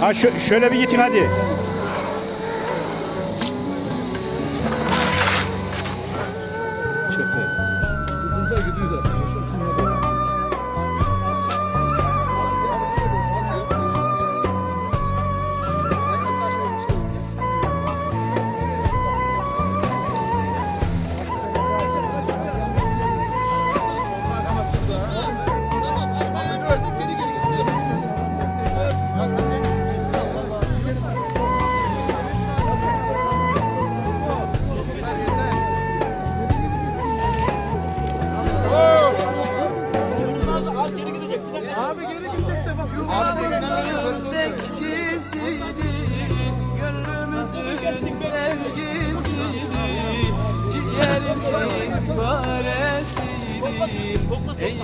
Ha şö- şöyle bir gidin hadi.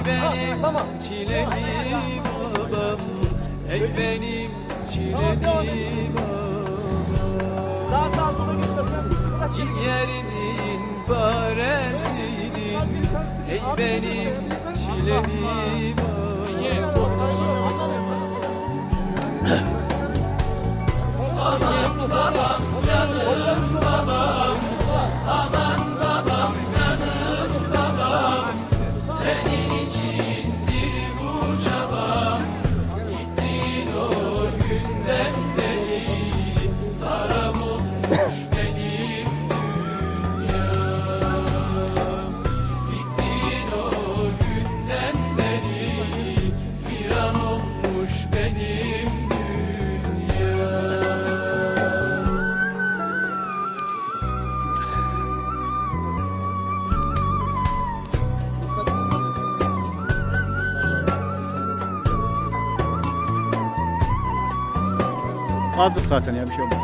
Benim çileli babam. Ey benim çileli babam. Ciğerinin paresidir Ey benim çileli babam. Olmuş Azdır zaten ya bir şey olmaz.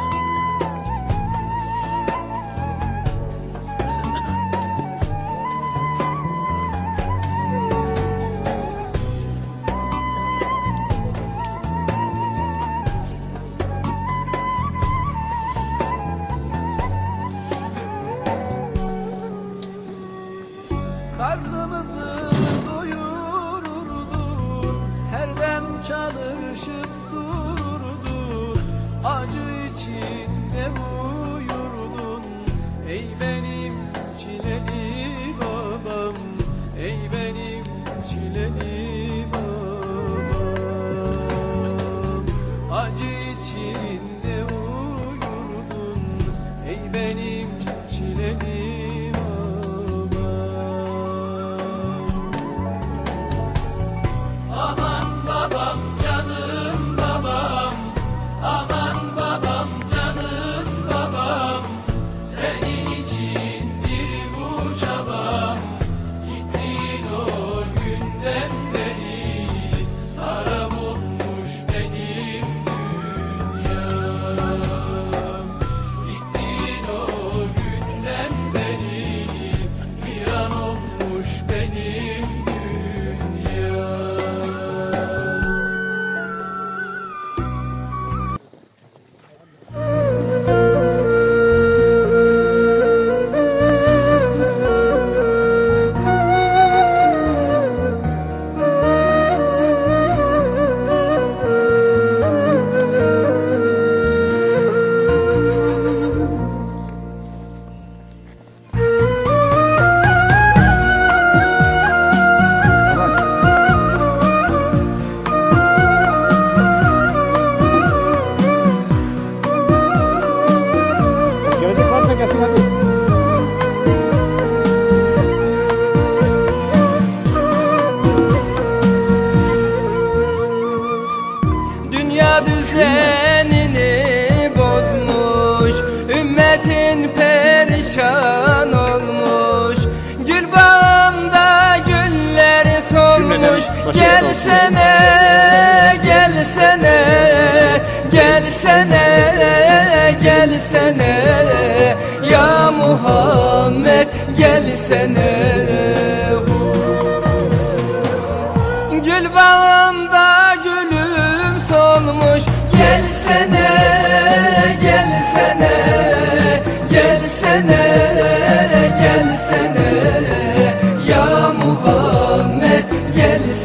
Karnımızı doyururdu Her dem çalışıp içinde uyurdun. Ey benim Gelsene, gelsene Gelsene, gelsene. Ya Muhammed gelsene. Gül bağımda gülüm solmuş. Gelsene,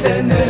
gelsene Ya Muhammed gelsene